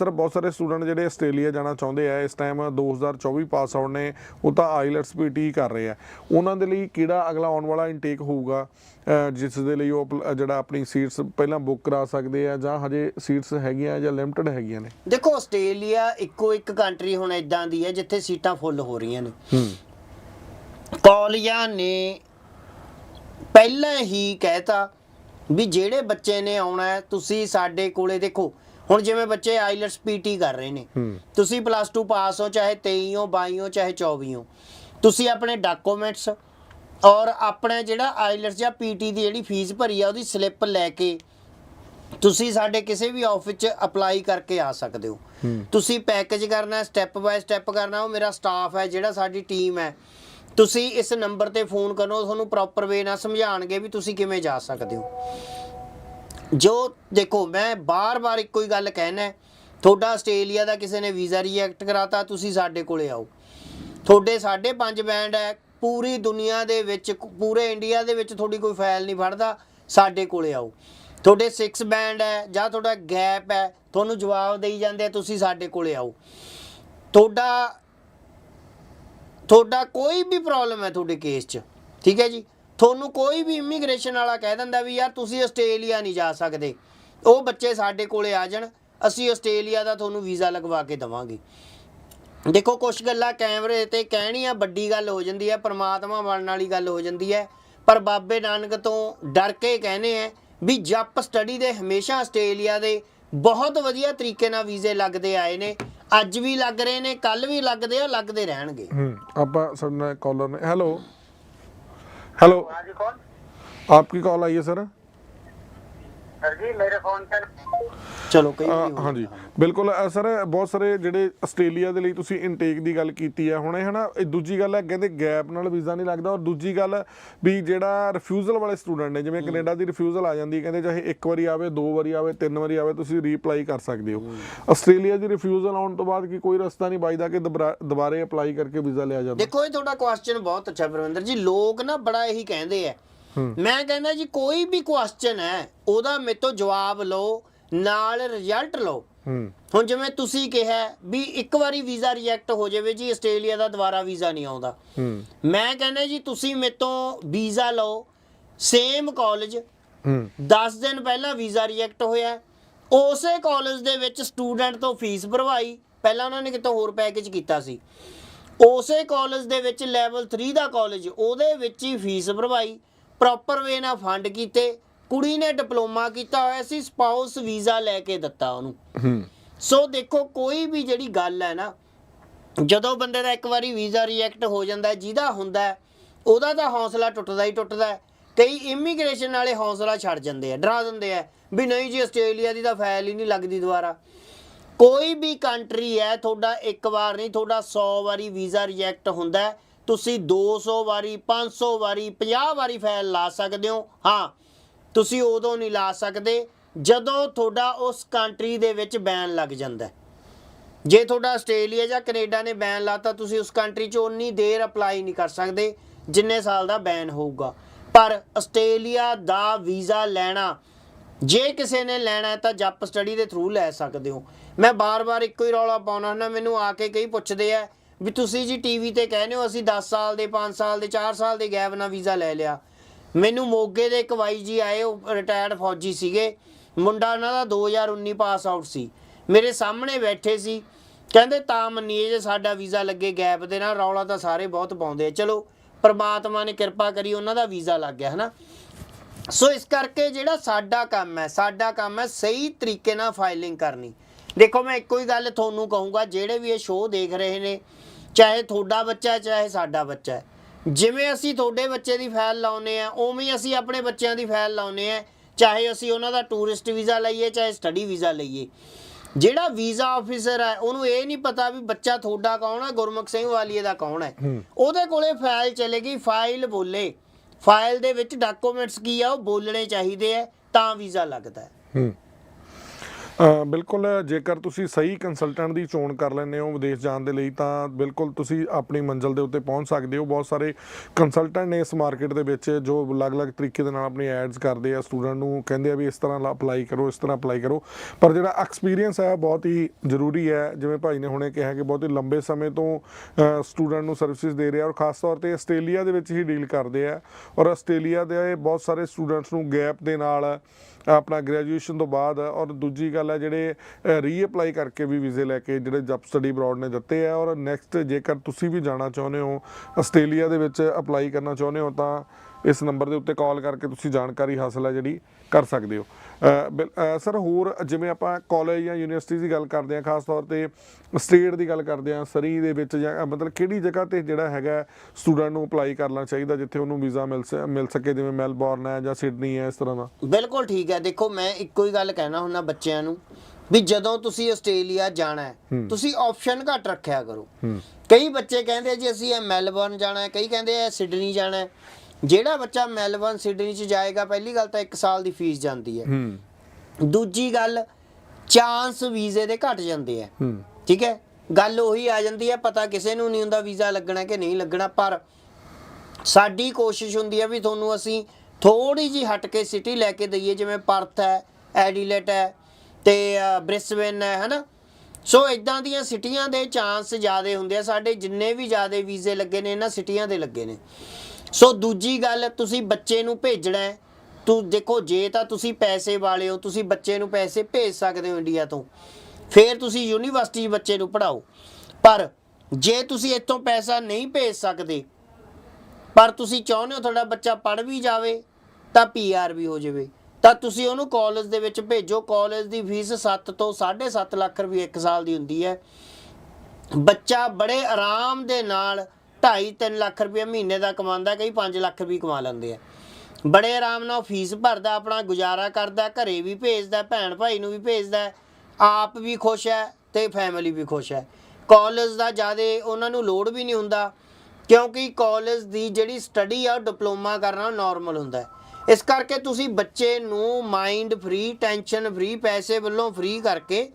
Sir ਬਹੁਤ ਸਾਰੇ student ਜਿਹੜੇ ਆਸਟ੍ਰੇਲੀਆ ਜਾਣਾ ਚਾਹੁੰਦੇ ਆ ਇਸ ਟਾਈਮ 2024 ਪਾਸ ਆਊਟ ਨੇ ਉਹ ਤਾਂ ਆਈਲੈਟਸ ਪੀਟੀ ਕਰ ਰਹੇ ਆ। ਉਹਨਾਂ ਦੇ ਲਈ ਕਿਹੜਾ ਅਗਲਾ ਆਉਣ ਵਾਲਾ ਇਨਟੇਕ ਹੋਊਗਾ? ਜਿਸ ਦੇ ਲਈ ਉਹ ਜਿਹੜਾ ਆਪਣੀ ਸੀਟਸ ਪਹਿਲਾਂ ਬੁੱਕ ਕਰਾ ਸਕਦੇ ਆ ਜਾਂ ਹਜੇ ਸੀਟਸ ਹੈਗੀਆਂ ਜਾਂ ਲਿਮਟਿਡ ਹੈਗੀਆਂ ਨੇ? ਦੇਖੋ ਆਸਟ੍ਰੇਲੀਆ ਇੱਕੋ ਇੱਕ ਕੰਟਰੀ ਹੁਣ ਇਦਾਂ ਦੀ ਹੈ ਜਿੱਥੇ ਸੀਟਾਂ ਫੁੱਲ ਹੋ ਰਹੀਆਂ ਨੇ। ਹੂੰ। ਕਾਲਜਾਂ ਨੇ ਪਹਿਲਾਂ ਹੀ ਕਹਿਤਾ ਵੀ ਜਿਹੜੇ ਬੱਚੇ ਨੇ ਆਉਣਾ ਤੁਸੀਂ ਸਾਡੇ ਕੋਲੇ ਦੇਖੋ ਹੁਣ ਜਿਵੇਂ ਬੱਚੇ ਆਈਲਟਸ ਪੀਟੀ ਕਰ ਰਹੇ ਨੇ ਤੁਸੀਂ ਪਲੱਸ 2 ਪਾਸ ਹੋ ਚਾਹੇ 23 ਹੋ 22 ਹੋ ਚਾਹੇ 24 ਹੋ ਤੁਸੀਂ ਆਪਣੇ ਡਾਕੂਮੈਂਟਸ ਔਰ ਆਪਣਾ ਜਿਹੜਾ ਆਈਲਟਸ ਜਾਂ ਪੀਟੀ ਦੀ ਜਿਹੜੀ ਫੀਸ ਭਰੀ ਆ ਉਹਦੀ ਸਲਿੱਪ ਲੈ ਕੇ ਤੁਸੀਂ ਸਾਡੇ ਕਿਸੇ ਵੀ ਆਫਿਸ 'ਚ ਅਪਲਾਈ ਕਰਕੇ ਆ ਸਕਦੇ ਹੋ। ਤੁਸੀਂ ਪੈਕੇਜ ਕਰਨਾ ਸਟੈਪ ਬਾਏ ਸਟੈਪ ਕਰਨਾ ਉਹ ਮੇਰਾ ਸਟਾਫ ਹੈ ਜਿਹੜਾ ਸਾਡੀ ਟੀਮ ਹੈ। ਤੁਸੀਂ ਇਸ ਨੰਬਰ ਤੇ ਫੋਨ ਕਰੋ ਤੁਹਾਨੂੰ ਪ੍ਰੋਪਰ ਵੇ ਨਾਲ ਸਮਝਾਣਗੇ ਵੀ ਤੁਸੀਂ ਕਿਵੇਂ ਜਾ ਸਕਦੇ ਹੋ। ਜੋ ਦੇਖੋ, ਮੈਂ ਬਾਰ-ਬਾਰ ਇੱਕੋ ਹੀ ਗੱਲ ਕਹਿਣਾ ਤੁਹਾਡਾ ਆਸਟ੍ਰੇਲੀਆ ਦਾ ਕਿਸੇ ਨੇ ਵੀਜ਼ਾ ਰਿਜੈਕਟ ਕਰਾਤਾ, ਤੁਸੀਂ ਸਾਡੇ ਕੋਲੇ ਆਓ। ਤੁਹਾਡੇ 5.5 ਬੈਂਡ ਹੈ, ਪੂਰੀ ਦੁਨੀਆ ਦੇ ਵਿੱਚ, ਪੂਰੇ ਇੰਡੀਆ ਦੇ ਵਿੱਚ ਤੁਹਾਡੀ ਕੋਈ ਫਾਈਲ ਨਹੀਂ ਫੜਦਾ, ਸਾਡੇ ਕੋਲੇ ਆਓ। ਤੁਹਾਡੇ 6 ਬੈਂਡ ਹੈ, ਜਾਂ ਤੁਹਾਡਾ ਗੈਪ ਹੈ, ਤੁਹਾਨੂੰ ਜਵਾਬ ਦੇਈ ਜਾਂਦੇ ਤੁਸੀਂ ਸਾਡੇ ਕੋਲੇ ਆਓ। ਤੁਹਾਡਾ ਤੁਹਾਡਾ ਕੋਈ ਵੀ ਪ੍ਰੋਬਲਮ ਹੈ ਤੁਹਾਡੇ ਕੇਸ 'ਚ, ਠੀਕ ਹੈ ਜੀ? ਤੁਹਾਨੂੰ ਕੋਈ ਵੀ ਇਮੀਗ੍ਰੇਸ਼ਨ ਵਾਲਾ ਕਹਿ ਦਿੰਦਾ ਵੀ ਯਾਰ ਤੁਸੀਂ ਆਸਟ੍ਰੇਲੀਆ ਨਹੀਂ ਜਾ ਸਕਦੇ। ਉਹ ਬੱਚੇ ਸਾਡੇ ਕੋਲੇ ਆ ਜਾਣ, ਅਸੀਂ ਆਸਟ੍ਰੇਲੀਆ ਦਾ ਤੁਹਾਨੂੰ ਵੀਜ਼ਾ ਲਗਵਾ ਕੇ ਦਵਾਂਗੇ। ਦੇਖੋ ਕੁਝ ਗੱਲਾਂ ਕੈਮਰੇ ਤੇ ਕਹਿਣੀਆਂ ਵੱਡੀ ਗੱਲ ਹੋ ਜਾਂਦੀ ਹੈ, ਪਰਮਾਤਮਾ ਬਣਨ ਵਾਲੀ ਗੱਲ ਹੋ ਜਾਂਦੀ ਹੈ। ਪਰ ਬਾਬੇ ਨਾਨਕ ਤੋਂ ਡਰ ਕੇ ਕਹਿੰਦੇ ਆ ਵੀ ਜੱਪ ਸਟੱਡੀ ਦੇ ਹਮੇਸ਼ਾ ਆਸਟ੍ਰੇਲੀਆ ਦੇ ਬਹੁਤ ਵਧੀਆ ਤਰੀਕੇ ਨਾਲ ਵੀਜ਼ੇ ਲੱਗਦੇ ਆਏ ਨੇ। ਅੱਜ ਵੀ ਲੱਗ ਰਹੇ ਨੇ ਕੱਲ ਵੀ ਲੱਗਦੇ ਆ, ਲੱਗਦੇ ਰਹਿਣਗੇ। ਹੂੰ, ਆਪਾਂ ਸਾਡੇ ਨਾਲ ਕਾਲਰ ਨੇ ਹੈਲੋ ਹੈਲੋ हाँ जी कौन आपकी कॉल आई है सर ਚਲੋ ਕਈ ਵਾਰੀ ਹਾਂਜੀ। ਬਿਲਕੁਲ ਸਰ ਬਹੁਤ ਸਾਰੇ ਜਿਹੜੇ ਆਸਟ੍ਰੇਲੀਆ ਦੇ ਲਈ ਤੁਸੀਂ ਇਨਟੇਕ ਦੀ ਗੱਲ ਕੀਤੀ ਹੈ ਹੁਣੇ ਹਨਾ? ਇਹ ਦੂਜੀ ਗੱਲ ਹੈ ਕਹਿੰਦੇ ਗੈਪ ਨਾਲ ਵੀਜ਼ਾ ਨਹੀਂ ਲੱਗਦਾ ਔਰ ਦੂਜੀ ਗੱਲ ਵੀ ਜਿਹੜਾ ਰਿਫਿਊਜ਼ਲ ਵਾਲੇ ਸਟੂਡੈਂਟ ਨੇ ਜਿਵੇਂ ਕੈਨੇਡਾ ਦੀ ਰਿਫਿਊਜ਼ਲ ਆ ਜਾਂਦੀ ਕਹਿੰਦੇ ਚਾਹੇ ਇੱਕ ਵਾਰੀ ਆਵੇ ਦੋ ਵਾਰੀ ਆਵੇ ਤਿੰਨ ਵਾਰੀ ਆਵੇ ਤੁਸੀਂ ਰੀਅਪਲਾਈ ਕਰ ਸਕਦੇ ਹੋ। ਆਸਟ੍ਰੇਲੀਆ ਦੀ ਰਿਫਿਊਜ਼ਲ ਆਉਣ ਤੋਂ ਬਾਅਦ ਕੀ ਕੋਈ ਰਸਤਾ ਨਹੀਂ ਬਚਦਾ ਕਿ ਦੁਬਾਰਾ- ਅਪਲਾਈ ਕਰਕੇ ਵੀਜ਼ਾ ਲਿਆ ਜਾਂਦਾ ਦੇਖੋ ਇਹ ਤੁਹਾਡਾ ਕੁਐਸਚਨ ਬਹੁਤ ਅੱਛਾ ਪਰਵਿੰਦਰ ਜੀ। ਲੋਕ ਨਾ ਬੜਾ ਇਹੀ ਕਹਿੰਦੇ ਆ ਮੈਂ ਕਹਿੰਦਾ ਜੀ ਕੋਈ ਵੀ ਕੁਐਸਚਨ ਹੈ ਉਹਦਾ ਮੇਰੇ ਤੋਂ ਜਵਾਬ ਲਓ ਨਾਲ ਰਿਜ਼ਲਟ ਲਓ। ਹੁਣ ਜਿਵੇਂ ਤੁਸੀਂ ਕਿਹਾ ਵੀ ਇੱਕ ਵਾਰੀ ਵੀਜ਼ਾ ਰਿਜੈਕਟ ਹੋ ਜਾਵੇ ਜੀ ਆਸਟ੍ਰੇਲੀਆ ਦਾ ਦੁਬਾਰਾ ਵੀਜ਼ਾ ਨਹੀਂ ਆਉਂਦਾ। ਮੈਂ ਕਹਿੰਦਾ ਜੀ ਤੁਸੀਂ ਮੇਰੇ ਤੋਂ ਵੀਜ਼ਾ ਲਓ ਸੇਮ ਕਾਲਜ ਹੂੰ। 10 ਦਿਨ ਪਹਿਲਾਂ ਵੀਜ਼ਾ ਰਿਜੈਕਟ ਹੋਇਆ। ਉਸੇ ਕਾਲਜ ਦੇ ਵਿੱਚ ਸਟੂਡੈਂਟ ਤੋਂ ਫੀਸ ਭਰਵਾਈ ਪਹਿਲਾਂ ਉਹਨਾਂ ਨੇ ਕਿਤੋਂ ਹੋਰ ਪੈਕੇਜ ਕੀਤਾ ਸੀ। ਉਸੇ ਕਾਲਜ ਦੇ ਵਿੱਚ ਲੈਵਲ 3 ਦਾ ਕਾਲਜ ਉਹਦੇ ਵਿੱਚ ਹੀ ਫੀਸ ਭਰਵਾਈ। ਪ੍ਰੋਪਰ ਵੇ ਨਾਲ ਫੰਡ ਕੀਤੇ ਕੁੜੀ ਨੇ ਡਿਪਲੋਮਾ ਕੀਤਾ ਹੋਇਆ ਸੀ ਸਪਾਊਸ ਵੀਜ਼ਾ ਲੈ ਕੇ ਦਿੱਤਾ ਉਹਨੂੰ ਹੂੰ ਸੋ ਦੇਖੋ ਕੋਈ ਵੀ ਜਿਹੜੀ ਗੱਲ ਹੈ ਨਾ ਜਦੋਂ ਬੰਦੇ ਦਾ ਇੱਕ ਵਾਰੀ ਵੀਜ਼ਾ ਰਿਜੈਕਟ ਹੋ ਜਾਂਦਾ ਹੈ, ਜਿਹਦਾ ਹੁੰਦਾ ਉਹਦਾ ਤਾਂ ਹੌਸਲਾ ਟੁੱਟਦਾ ਹੀ ਟੁੱਟਦਾ ਹੈ। ਕਈ ਇਮੀਗ੍ਰੇਸ਼ਨ ਵਾਲੇ ਹੌਸਲਾ ਛੱਡ ਜਾਂਦੇ ਆ ਡਰਾ ਦਿੰਦੇ ਆ ਵੀ ਨਹੀਂ ਜੀ ਆਸਟ੍ਰੇਲੀਆ ਦੀ ਤਾਂ ਫਾਈਲ ਹੀ ਨਹੀਂ ਲੱਗਦੀ ਦੁਬਾਰਾ ਕੋਈ ਵੀ ਕੰਟਰੀ ਹੈ ਤੁਹਾਡਾ ਇੱਕ ਵਾਰ ਨਹੀਂ ਤੁਹਾਡਾ 100 ਵਾਰੀ ਵੀਜ਼ਾ ਰਿਜੈਕਟ ਹੁੰਦਾ ਹੈ। ਤੁਸੀਂ 200 ਵਾਰੀ 500 ਵਾਰੀ 50 ਵਾਰੀ ਫਾਈਲ ਲਾ ਸਕਦੇ ਹੋ। ਹਾਂ, ਤੁਸੀਂ ਉਦੋਂ ਨਹੀਂ ਲਾ ਸਕਦੇ ਜਦੋਂ ਤੁਹਾਡਾ ਉਸ ਕੰਟਰੀ ਦੇ ਵਿੱਚ ਬੈਨ ਲੱਗ ਜਾਂਦਾ ਜੇ ਤੁਹਾਡਾ ਆਸਟ੍ਰੇਲੀਆ ਜਾਂ ਕੈਨੇਡਾ ਨੇ ਬੈਨ ਲਾਤਾ, ਤੁਸੀਂ ਉਸ ਕੰਟਰੀ 'ਚ ਉਨੀ ਦੇਰ ਅਪਲਾਈ ਨਹੀਂ ਕਰ ਸਕਦੇ ਜਿੰਨੇ ਸਾਲ ਦਾ ਬੈਨ ਹੋਊਗਾ। ਪਰ ਆਸਟ੍ਰੇਲੀਆ ਦਾ ਵੀਜ਼ਾ ਲੈਣਾ, ਜੇ ਕਿਸੇ ਨੇ ਲੈਣਾ ਹੈ ਤਾਂ ਜੱਪ ਸਟੱਡੀ ਦੇ ਥਰੂ ਲੈ ਸਕਦੇ ਹੋ। ਮੈਂ ਬਾਰ-ਬਾਰ ਇੱਕੋ ਹੀ ਰੌਲਾ ਪਾਉਣਾ ਹੁੰਦਾ, ਮੈਨੂੰ ਆ ਕੇ ਕਈ ਪੁੱਛਦੇ ਆ ਵੀ ਤੁਸੀਂ ਜੀ ਟੀਵੀ ਤੇ ਕਹਿੰਦੇ ਹੋ, ਅਸੀਂ 10 ਸਾਲ ਦੇ 5 ਸਾਲ ਦੇ 4 ਸਾਲ ਦੇ ਗੈਪ ਨਾਲ ਵੀਜ਼ਾ ਲੈ ਲਿਆ। ਮੈਨੂੰ ਮੋਗੇ ਦੇ ਇੱਕ ਬਾਈ ਜੀ ਆਏ, ਉਹ ਰਿਟਾਇਰਡ ਫੌਜੀ ਸੀਗੇ। ਮੁੰਡਾ ਉਹਨਾਂ ਦਾ 2019 ਪਾਸ ਆਊਟ ਸੀ। ਮੇਰੇ ਸਾਹਮਣੇ ਬੈਠੇ ਸੀ। ਕਹਿੰਦੇ, ਤਾਂ ਮੰਨੀਏ ਜੇ ਸਾਡਾ ਵੀਜ਼ਾ ਲੱਗੇ ਗੈਪ ਦੇ ਨਾਲ, ਰੌਲਾ ਤਾਂ ਸਾਰੇ ਬਹੁਤ ਪਾਉਂਦੇ ਆ। ਚਲੋ, ਪ੍ਰਮਾਤਮਾ ਨੇ ਕਿਰਪਾ ਕਰੀ ਉਹਨਾਂ ਦਾ ਵੀਜ਼ਾ ਲੱਗ ਗਿਆ, ਹਨਾ? ਸੋ ਇਸ ਕਰਕੇ ਜਿਹੜਾ ਸਾਡਾ ਕੰਮ ਹੈ, ਸਾਡਾ ਕੰਮ ਹੈ ਸਹੀ ਤਰੀਕੇ ਨਾਲ ਫਾਈਲਿੰਗ ਕਰਨੀ। ਦੇਖੋ, ਮੈਂ ਇੱਕੋ ਹੀ ਗੱਲ ਤੁਹਾਨੂੰ ਕਹੂੰਗਾ, ਜਿਹੜੇ ਵੀ ਇਹ ਸ਼ੋਅ ਦੇਖ ਰਹੇ ਨੇ ਚਾਹੇ ਤੁਹਾਡਾ ਬੱਚਾ ਹੈ, ਚਾਹੇ ਸਾਡਾ ਬੱਚਾ ਹੈ। ਜਿਵੇਂ ਅਸੀਂ ਤੁਹਾਡੇ ਬੱਚੇ ਦੀ ਫਾਈਲ ਲਾਉਨੇ ਆ ਉਵੇਂ ਹੀ ਅਸੀਂ ਆਪਣੇ ਬੱਚਿਆਂ ਦੀ ਫਾਈਲ ਲਾਉਨੇ ਆ ਚਾਹੇ ਅਸੀਂ ਉਹਨਾਂ ਦਾ ਟੂਰਿਸਟ ਵੀਜ਼ਾ ਲਈਏ ਚਾਹੇ ਸਟੱਡੀ ਵੀਜ਼ਾ ਲਈਏ। ਜਿਹੜਾ ਵੀਜ਼ਾ ਆਫੀਸਰ ਹੈ ਉਹਨੂੰ ਇਹ ਨਹੀਂ ਪਤਾ ਵੀ ਬੱਚਾ ਤੁਹਾਡਾ ਕੌਣ ਹੈ ਗੁਰਮੁਖ ਸਿੰਘ ਵਾਲੀਏ ਦਾ ਕੌਣ ਹੈ। ਉਹਦੇ ਕੋਲੇ ਫਾਈਲ ਚਲੇਗੀ ਫਾਈਲ ਬੋਲੇ। ਫਾਈਲ ਦੇ ਵਿੱਚ ਡਾਕੂਮੈਂਟਸ ਕੀ ਆ ਉਹ ਬੋਲਣੇ ਚਾਹੀਦੇ ਆ ਤਾਂ ਵੀਜ਼ਾ ਲੱਗਦਾ ਹੈ। ਬਿਲਕੁਲ ਜੇਕਰ ਤੁਸੀਂ ਸਹੀ ਕੰਸਲਟੈਂਟ ਦੀ ਚੋਣ ਕਰ ਲੈਂਦੇ ਹੋ ਵਿਦੇਸ਼ ਜਾਣ ਦੇ ਲਈ, ਤਾਂ ਬਿਲਕੁਲ ਤੁਸੀਂ ਆਪਣੀ ਮੰਜ਼ਿਲ ਦੇ ਉੱਤੇ ਪਹੁੰਚ ਸਕਦੇ ਹੋ। ਬਹੁਤ ਸਾਰੇ ਕੰਸਲਟੈਂਟ ਨੇ ਇਸ ਮਾਰਕੀਟ ਦੇ ਵਿੱਚ ਜੋ ਅਲੱਗ-ਅਲੱਗ ਤਰੀਕੇ ਦੇ ਨਾਲ ਆਪਣੀ ਐਡਸ ਕਰਦੇ ਆ। ਸਟੂਡੈਂਟ ਨੂੰ ਕਹਿੰਦੇ ਆ ਵੀ ਇਸ ਤਰ੍ਹਾਂ ਅਪਲਾਈ ਕਰੋ, ਇਸ ਤਰ੍ਹਾਂ ਅਪਲਾਈ ਕਰੋ। ਪਰ ਜਿਹੜਾ ਐਕਸਪੀਰੀਅੰਸ ਹੈ, ਬਹੁਤ ਹੀ ਜ਼ਰੂਰੀ ਹੈ। ਜਿਵੇਂ ਭਾਈ ਨੇ ਹੁਣੇ ਕਿਹਾ ਕਿ ਬਹੁਤ ਹੀ ਲੰਬੇ ਸਮੇਂ ਤੋਂ ਸਟੂਡੈਂਟ ਨੂੰ ਸਰਵਿਸਿਜ਼ ਦੇ ਰਿਹਾ ਔਰ ਖਾਸ ਤੌਰ ਤੇ ਆਸਟ੍ਰੇਲੀਆ ਦੇ ਵਿੱਚ ਹੀ ਡੀਲ ਕਰਦੇ ਆ। ਔਰ ਆਸਟ੍ਰੇਲੀਆ ਦੇ ਬਹੁਤ ਸਾਰੇ ਸਟੂਡੈਂਟਸ ਨੂੰ ਗੈਪ ਦੇ ਨਾਲ ਆਪਣਾ ਗ੍ਰੈਜੂਏਸ਼ਨ ਤੋਂ ਬਾਅਦ ਔਰ ਦੂਜੀ ਗੱਲ ਹੈ ਜਿਹੜੇ ਰੀਅਪਲਾਈ ਕਰਕੇ ਵੀ ਵੀਜ਼ੇ ਲੈ ਕੇ ਜਿਹੜੇ ਜਬ ਸਟੱਡੀ ਅਬਰਾਡ ਨੇ ਦਿੱਤੇ ਆ ਔਰ ਨੈਕਸਟ ਜੇਕਰ ਤੁਸੀਂ ਵੀ ਜਾਣਾ ਚਾਹੁੰਦੇ ਹੋ, ਆਸਟ੍ਰੇਲੀਆ ਦੇ ਵਿੱਚ ਅਪਲਾਈ ਕਰਨਾ ਚਾਹੁੰਦੇ ਹੋ ਤਾਂ ਇਸ ਨੰਬਰ ਦੇ ਉੱਤੇ ਕਾਲ ਕਰਕੇ ਤੁਸੀਂ ਜਾਣਕਾਰੀ ਹਾਸਲ ਹੈ ਜਿਹੜੀ ਕਰ ਸਕਦੇ ਹੋ। ਸਰ ਹੋਰ ਜਿਵੇਂ ਆਪਾਂ ਕਾਲਜ ਜਾਂ ਯੂਨੀਵਰਸਿਟੀ ਦੀ ਗੱਲ ਕਰਦੇ ਹਾਂ ਖਾਸ ਤੌਰ ਤੇ ਸਟੇਟ ਦੀ ਗੱਲ ਕਰਦੇ ਹਾਂ ਸਰੀ ਦੇ ਵਿੱਚ ਜਾਂ ਮਤਲਬ ਕਿਹੜੀ ਜਗ੍ਹਾ ਤੇ ਜਿਹੜਾ ਹੈਗਾ ਸਟੂਡੈਂਟ ਨੂੰ ਅਪਲਾਈ ਕਰਨਾ ਚਾਹੀਦਾ ਜਿੱਥੇ ਉਹਨੂੰ ਵੀਜ਼ਾ ਮਿਲ ਮਿਲ ਸਕੇ ਜਿਵੇਂ ਮੈਲਬੌਰਨ ਹੈ ਜਾਂ ਸਿਡਨੀ ਹੈ ਇਸ ਤਰ੍ਹਾਂ ਦਾ? ਬਿਲਕੁਲ ਠੀਕ ਹੈ। ਦੇਖੋ ਮੈਂ ਇੱਕੋ ਹੀ ਗੱਲ ਕਹਿਣਾ ਹੁੰਦਾ ਬੱਚਿਆਂ ਨੂੰ ਵੀ ਜਦੋਂ ਤੁਸੀਂ ਆਸਟ੍ਰੇਲੀਆ ਜਾਣਾ ਹੈ ਤੁਸੀਂ ਆਪਸ਼ਨ ਘੱਟ ਰੱਖਿਆ ਕਰੋ। ਕਈ ਬੱਚੇ ਕਹਿੰਦੇ ਆ ਜੀ ਅਸੀਂ ਮੈਲਬੌਰਨ ਜਾਣਾ ਹੈ ਕਈ ਕਹਿੰਦੇ ਆ ਸਿਡਨੀ ਜਾਣਾ ਹੈ। ਜਿਹੜਾ ਬੱਚਾ ਮੈਲਬੌਰਨ ਸਿਡਨੀ ਚ ਜਾਏਗਾ ਪਹਿਲੀ ਗੱਲ ਤਾਂ 1 ਸਾਲ ਦੀ ਫੀਸ ਜਾਂਦੀ ਹੈ। ਹੂੰ। ਦੂਜੀ ਗੱਲ ਚਾਂਸ ਵੀਜ਼ੇ ਦੇ ਘਟ ਜਾਂਦੇ ਆ। ਹੂੰ। ਠੀਕ ਹੈ? ਗੱਲ ਉਹੀ ਆ ਜਾਂਦੀ ਹੈ ਪਤਾ ਕਿਸੇ ਨੂੰ ਨਹੀਂ ਹੁੰਦਾ ਵੀਜ਼ਾ ਲੱਗਣਾ ਕਿ ਨਹੀਂ ਲੱਗਣਾ ਪਰ ਸਾਡੀ ਕੋਸ਼ਿਸ਼ ਹੁੰਦੀ ਹੈ ਵੀ ਤੁਹਾਨੂੰ ਅਸੀਂ ਥੋੜੀ ਜੀ ਹਟ ਕੇ ਸਿਟੀ ਲੈ ਕੇ ਦਈਏ ਜਿਵੇਂ ਪਰਥ ਹੈ ਐਡੀਲੇਟ ਹੈ ਤੇ ਬ੍ਰਿਸਬਨ ਹੈ ਹਨਾ? ਸੋ ਇਦਾਂ ਦੀਆਂ ਸਿਟੀਆਂ ਦੇ ਚਾਂਸ ਜ਼ਿਆਦੇ ਹੁੰਦੇ ਆ ਸਾਡੇ ਜਿੰਨੇ ਵੀ ਜ਼ਿਆਦੇ ਵੀਜ਼ੇ ਲੱਗੇ ਨੇ ਇਹਨਾਂ ਸਿਟੀਆਂ ਦੇ ਲੱਗੇ ਨੇ। ਸੋ ਦੂਜੀ ਗੱਲ, ਤੁਸੀਂ ਬੱਚੇ ਨੂੰ ਭੇਜਣਾ ਹੈ। ਤੂੰ ਦੇਖੋ, ਜੇ ਤਾਂ ਤੁਸੀਂ ਪੈਸੇ ਵਾਲੇ ਹੋ, ਤੁਸੀਂ ਬੱਚੇ ਨੂੰ ਪੈਸੇ ਭੇਜ ਸਕਦੇ ਹੋ ਇੰਡੀਆ ਤੋਂ। ਫਿਰ ਤੁਸੀਂ ਯੂਨੀਵਰਸਿਟੀ ਬੱਚੇ ਨੂੰ ਪੜ੍ਹਾਓ। ਪਰ ਜੇ ਤੁਸੀਂ ਇੱਥੋਂ ਪੈਸਾ ਨਹੀਂ ਭੇਜ ਸਕਦੇ, ਪਰ ਤੁਸੀਂ ਚਾਹੁੰਦੇ ਹੋ ਤੁਹਾਡਾ ਬੱਚਾ ਪੜ੍ਹ ਵੀ ਜਾਵੇ, ਤਾਂ ਪੀਆਰ ਵੀ ਹੋ ਜਾਵੇ। ਤਾਂ ਤੁਸੀਂ ਉਹਨੂੰ ਕਾਲਜ ਦੇ ਵਿੱਚ ਭੇਜੋ। ਕਾਲਜ ਦੀ ਫੀਸ 7 ਤੋਂ 7.5 ਲੱਖ ਰੁਪਏ ਇੱਕ ਸਾਲ ਦੀ ਹੁੰਦੀ ਹੈ। ਬੱਚਾ ਬੜੇ ਆਰਾਮ ਦੇ ਨਾਲ 2.5-3 ਲੱਖ ਰੁਪਏ ਮਹੀਨੇ ਦਾ ਕਮਾਉਂਦਾ, ਕਈ 5 ਲੱਖ ਵੀ ਕਮਾ ਲੈਂਦੇ ਆ। ਬੜੇ ਆਰਾਮ ਨਾਲ ਫੀਸ ਭਰਦਾ, ਆਪਣਾ ਗੁਜ਼ਾਰਾ ਕਰਦਾ, ਘਰੇ ਵੀ ਭੇਜਦਾ, ਭੈਣ ਭਾਈ ਨੂੰ ਵੀ ਭੇਜਦਾ, ਆਪ ਵੀ ਖੁਸ਼ ਹੈ ਤੇ ਫੈਮਿਲੀ ਵੀ ਖੁਸ਼ ਹੈ। ਕਾਲਜ ਦਾ ਜ਼ਿਆਦਾ ਉਹਨਾਂ ਨੂੰ ਲੋਡ ਵੀ ਨਹੀਂ ਹੁੰਦਾ, ਕਿਉਂਕਿ ਕਾਲਜ ਦੀ ਜਿਹੜੀ ਸਟੱਡੀ ਆ, ਉਹ ਡਿਪਲੋਮਾ ਕਰਨਾ ਨਾਰਮਲ ਹੁੰਦਾ ਹੈ। ਇਸ ਕਰਕੇ ਤੁਸੀਂ ਬੱਚੇ ਨੂੰ ਮਾਈਂਡ ਫ੍ਰੀ ਟੈਨਸ਼ਨ ਫ੍ਰੀ ਪੈਸੇ ਵੱਲੋਂ ਫ੍ਰੀ ਕਰਕੇ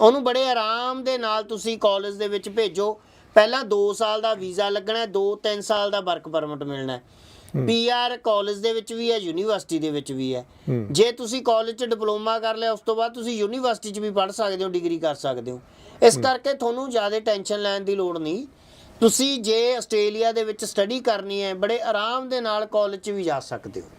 ਉਹਨੂੰ ਬੜੇ ਆਰਾਮ ਦੇ ਨਾਲ ਤੁਸੀਂ ਕਾਲਜ ਦੇ ਵਿੱਚ ਭੇਜੋ। ਪਹਿਲਾਂ 2 ਸਾਲ ਦਾ ਵੀਜ਼ਾ ਲੱਗਣਾ ਹੈ 2-3 ਸਾਲ ਦਾ ਵਰਕ ਪਰਮਿਟ ਮਿਲਣਾ ਹੈ। ਪੀਆਰ ਕਾਲਜ ਦੇ ਵਿੱਚ ਵੀ ਹੈ ਯੂਨੀਵਰਸਿਟੀ ਦੇ ਵਿੱਚ ਵੀ ਹੈ। ਜੇ ਤੁਸੀਂ ਕਾਲਜ 'ਚ ਡਿਪਲੋਮਾ ਕਰ ਲਿਆ ਉਸ ਤੋਂ ਬਾਅਦ ਤੁਸੀਂ ਯੂਨੀਵਰਸਿਟੀ 'ਚ ਵੀ ਪੜ੍ਹ ਸਕਦੇ ਹੋ ਡਿਗਰੀ ਕਰ ਸਕਦੇ ਹੋ। ਇਸ ਕਰਕੇ ਤੁਹਾਨੂੰ ਜ਼ਿਆਦਾ ਟੈਨਸ਼ਨ ਲੈਣ ਦੀ ਲੋੜ ਨਹੀਂ। ਤੁਸੀਂ ਜੇ ਆਸਟ੍ਰੇਲੀਆ ਦੇ ਵਿੱਚ ਸਟੱਡੀ ਕਰਨੀ ਹੈ ਬੜੇ ਆਰਾਮ ਦੇ ਨਾਲ ਕਾਲਜ 'ਚ ਵੀ ਜਾ ਸਕਦੇ ਹੋ।